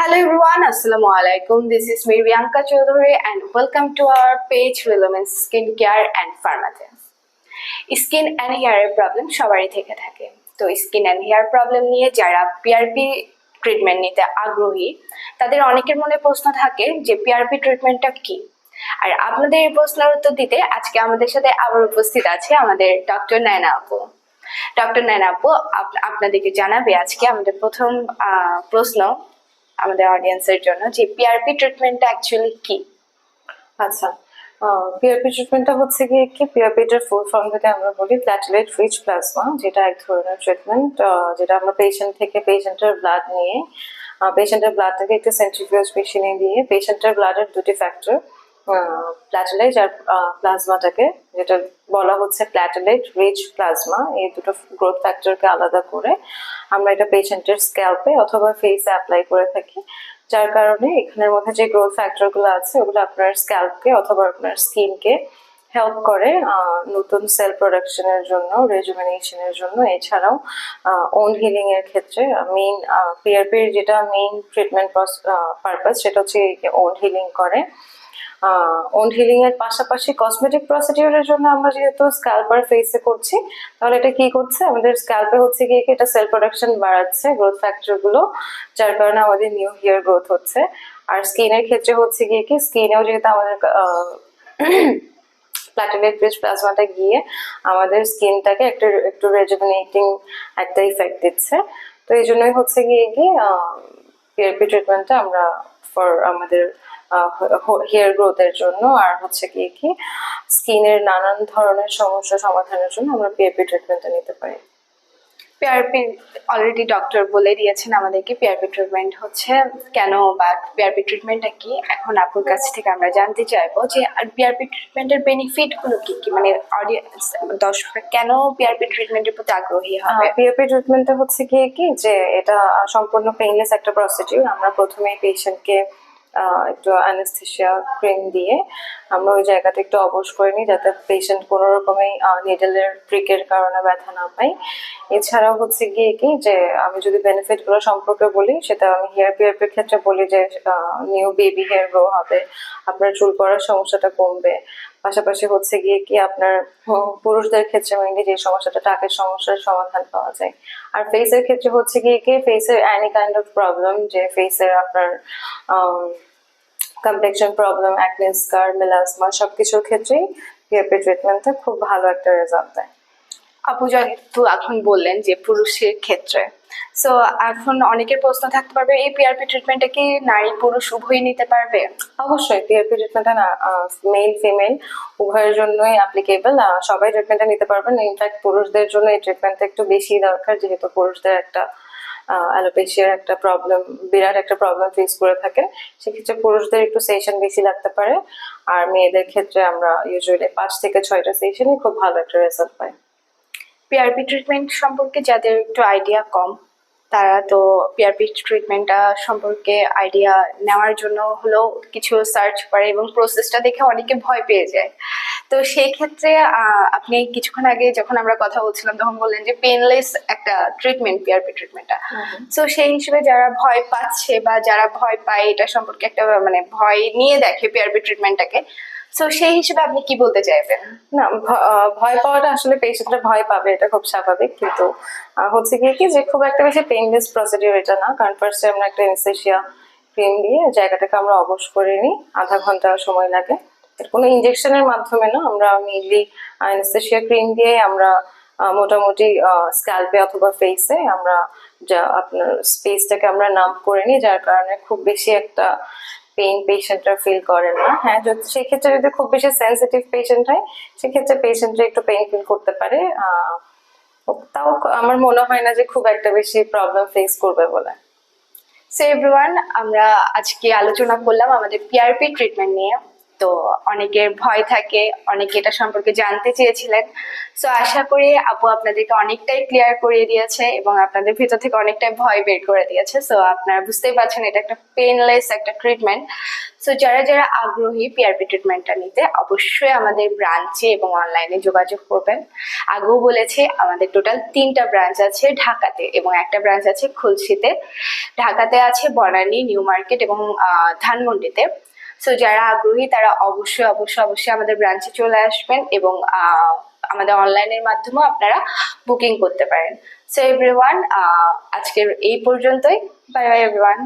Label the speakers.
Speaker 1: Hello everyone, Assalamu alaikum. This is me Riyanka Chaudhary and welcome to our page Relevance Skincare and Pharmacy. Skin and হেয়ারের problem সবারই থেকে থাকে তো skin and hair problem নিয়ে যারা PRP treatment নিতে আগ্রহী তাদের অনেকের মনে প্রশ্ন থাকে যে পিআরপি ট্রিটমেন্টটা কি আর আপনাদের এই প্রশ্নের উত্তর দিতে আজকে আমাদের সাথে আবার উপস্থিত আছে আমাদের ডক্টর নায়না আপু ডক্টর নায়না আপু আপ- আপনাদেরকে জানাবে আজকে আমাদের প্রথম প্রশ্ন আমাদের অডিয়েন্সের জন্য যে পিআরপি ট্রিটমেন্টটা অ্যাকচুয়ালি কি?
Speaker 2: আচ্ছা পিআরপি ট্রিটমেন্টটা হচ্ছে গিয়ে কি? পিআরপিটার ফুল ফর্ম যদি আমরা বলি প্ল্যাটেলেট রিচ প্লাজমা যেটা এক ধরনের ট্রিটমেন্ট যেটা আমরা পেশেন্ট থেকে পেশেন্টের ব্লাড নিয়ে পেশেন্টের ব্লাডটাকে একটু সেন্ট্রিফিউজ মেশিনে দিয়ে পেশেন্টের ব্লাডের দুটি ফ্যাক্টর প্ল্যাটেলেট আর প্লাজমাটাকে যেটা বলা হচ্ছে প্ল্যাটেলেট রিচ প্লাজমা এই দুটো গ্রোথ ফ্যাক্টরকে আলাদা করে আমরা এটা পেশেন্টের স্ক্যাল্পে অথবা ফেসে অ্যাপ্লাই করে থাকি। যার কারণে এখানের মধ্যে যে গ্রোথ ফ্যাক্টরগুলো আছে, ওগুলো আপনার স্ক্যাল্পকে অথবা আপনার স্কিনকে হেল্প করে নতুন সেল প্রোডাকশনের জন্য রেজুমিনেশনের জন্য। এছাড়াও ওন হিলিং এর ক্ষেত্রে মেইন পিআরপির যেটা মেইন ট্রিটমেন্ট পারপাস সেটা হচ্ছে ওন হিলিং করে। ওন হিলিং এর পাশাপাশি কসমেটিক প্রসিডিউরের জন্য আমরা যেহেতু স্ক্যাল্পার ফেসে করছি, তাহলে এটা কি করছে? আমাদের স্ক্যাল্পে হচ্ছে গিয়ে এটা সেল প্রোডাকশন বাড়াচ্ছে গ্রোথ ফ্যাক্টরগুলো, যার কারণে আমাদের নিউ হেয়ার গ্রোথ হচ্ছে। আর স্কিনের ক্ষেত্রে হচ্ছে গিয়ে কি স্কিনেও যেহেতু আমাদের প্ল্যাটিনেট রিচ প্লাজমাটা গিয়ে আমাদের স্কিনটাকে একটা, একটু রেজুমিনেটিং একটা ইফেক্ট দিচ্ছে। তো এই জন্যই হচ্ছে গিয়ে কি পিআরপি ট্রিটমেন্টটা আমরা ফর আমাদের হেয়ার গ্রোথের জন্য আর হচ্ছে কি কি স্কিনের নানান ধরনের সমস্যা সমাধানের জন্য আমরা পিআরপি ট্রিটমেন্টটা নিতে পারি।
Speaker 1: পিআরপি অলরেডি ডক্টর বলে দিয়েছেন আমাদেরকে পিআরপি ট্রিটমেন্ট হচ্ছে কেন বা পিআরপি ট্রিটমেন্টটা কি? এখন আপুর কাছ থেকে আমরা জানতে চাইব যে পিআরপি ট্রিটমেন্টের বেনিফিটগুলো কি কি? মানে অডিয়েন্স দর্শকরা কেন পিআরপি ট্রিটমেন্টের প্রতি আগ্রহী হবে?
Speaker 2: পিআরপি ট্রিটমেন্টটা হচ্ছে গিয়ে কি যে এটা সম্পূর্ণ পেইনলেস একটা প্রসিডিউর আমরা প্রথমে পেশেন্টকে একটু অ্যানেস্থেশিয়া ক্রিম দিয়ে। আমরা ওই জায়গাটা একটু অবশ করে নিই যাতে পেশেন্ট কোনো রকমই নিডেলের প্রিকের কারণে ব্যথা না পাই এছাড়াও হচ্ছে গিয়ে কি যে, আমি যদি বেনিফিটগুলো সম্পর্কে বলি, সেটা আমি হেয়ার পিআরপির ক্ষেত্রে বলি যে নিউ বেবি হেয়ার গ্রো হবে। আপনার চুল পড়ার সমস্যাটা কমবে। পাশাপাশি হচ্ছে গিয়ে কি আপনার পুরুষদের ক্ষেত্রে মেনলি যে সমস্যাটা টাকের সমস্যার সমাধান পাওয়া যায়। আর ফেসের ক্ষেত্রে হচ্ছে গিয়ে কি ফেসের অ্যানি কাইন্ড অফ প্রবলেম যে ফেসের আপনার complexion problem acne scar melasma সবকিছুর ক্ষেত্রেই পিএপি ট্রিটমেন্টটা খুব ভালো একটা রেজাল্ট দেয়।
Speaker 1: আপু, যেহেতু এখন বললেন যে পুরুষের ক্ষেত্রে সো এখন অনেকের প্রশ্ন থাকতে পারবে এই পিআরপি ট্রিটমেন্টটা কি নারী পুরুষ উভয়ই নিতে পারবে?
Speaker 2: অবশ্যই পিআরপি ট্রিটমেন্টটা না মেল ফিমেল উভয়ের জন্যই অ্যাপ্লিকেবল সবাই ট্রিটমেন্টটা নিতে পারবেন। ইনফ্যাক্ট পুরুষদের জন্য এই ট্রিটমেন্টটা একটু বেশি দরকার যেহেতু পুরুষদের একটা অ্যালোপেশিয়ার একটা প্রবলেম বিরাট একটা প্রবলেম ফেস করে থাকে। সেক্ষেত্রে পুরুষদের একটু সেশন বেশি লাগতে পারে। আর মেয়েদের ক্ষেত্রে আমরা ইউজুয়ালি পাঁচ থেকে ছয়টা সেশনই খুব ভালো একটা রেজাল্ট পাই।
Speaker 1: পিআরপি ট্রিটমেন্ট সম্পর্কে যাদের একটু আইডিয়া কম তারা তো পিআরপি ট্রিটমেন্টটা সম্পর্কে আইডিয়া নেওয়ার জন্য হলেও কিছু সার্চ করে এবং প্রসেসটা দেখে অনেকে ভয় পেয়ে যায়। তো সেই ক্ষেত্রে আপনি কিছুক্ষণ আগে যখন আমরা কথা বলছিলাম তখন বললেন যে পেনলেস একটা ট্রিটমেন্ট পিআরপি ট্রিটমেন্টটা তো সেই হিসেবে যারা ভয় পাচ্ছে বা যারা ভয় পায় এটা সম্পর্কে একটা মানে ভয় নিয়ে দেখে পিআরপি ট্রিটমেন্টটাকে তো সেই হিসেবে আপনি কি বলতে চাইবেন?
Speaker 2: না ভয় পাওয়াটা আসলে পেশেন্টরা ভয় পাবে, এটা খুব স্বাভাবিক। কিন্তু হচ্ছে গিয়ে কি যে, খুব একটা বেশি পেইনলেস প্রসিডিউর এটা না। কারণ ফার্স্টে আমরা একটা এনসেশিয়া ক্রিম দিয়ে জায়গাটাকে আমরা অবশ করে নিই। আধা ঘণ্টা সময় লাগে। কোনো ইনজেকশনের মাধ্যমে না, আমরা মেইনলি অ্যানেস্থেশিয়া ক্রিম দিয়ে আমরা মোটামুটি স্ক্যাল্পে অথবা ফেসে আমরা যা আপনার স্পেসটাকে আমরা নাম করে নিই, যার কারণে খুব বেশি একটা পেইন পেশেন্টরা ফিল করে না। হ্যাঁ সেক্ষেত্রে যদি খুব বেশি সেন্সিটিভ পেশেন্ট হয়, সেক্ষেত্রে পেশেন্টরা একটু পেইন ফিল করতে পারে। তাও আমার মনে হয় না যে খুব একটা বেশি প্রবলেম ফেস করবে বলে।
Speaker 1: সো এভরিওয়ান আমরা আজকে আলোচনা করলাম আমাদের পিআরপি ট্রিটমেন্ট নিয়ে। তো অনেকের ভয় থাকে, অনেকে এটা সম্পর্কে জানতে চেয়েছিলেন। সো আশা করি আপু আপনাদেরকে অনেকটাই ক্লিয়ার করে দিয়েছে এবং আপনাদের ভিতর থেকে অনেকটাই ভয় বের করে দিয়েছে। সো আপনারা বুঝতেই পারছেন এটা একটা পেনলেস একটা ট্রিটমেন্ট সো যারা যারা আগ্রহী পিআরপি ট্রিটমেন্টটা নিতে, অবশ্যই আমাদের ব্রাঞ্চে এবং অনলাইনে যোগাযোগ করবেন। আগেও বলেছে, আমাদের টোটাল তিনটা ব্রাঞ্চ আছে ঢাকাতে এবং একটা ব্রাঞ্চ আছে খুলশিতে ঢাকাতে আছে বনানী, নিউ মার্কেট এবং ধানমন্ডিতে। সো যারা আগ্রহী, তারা অবশ্যই অবশ্যই অবশ্যই আমাদের ব্রাঞ্চে চলে আসবেন এবং আমাদের অনলাইনের মাধ্যমেও আপনারা বুকিং করতে পারেন। সো এভরিওয়ান আজকের এই পর্যন্তই। Bye bye everyone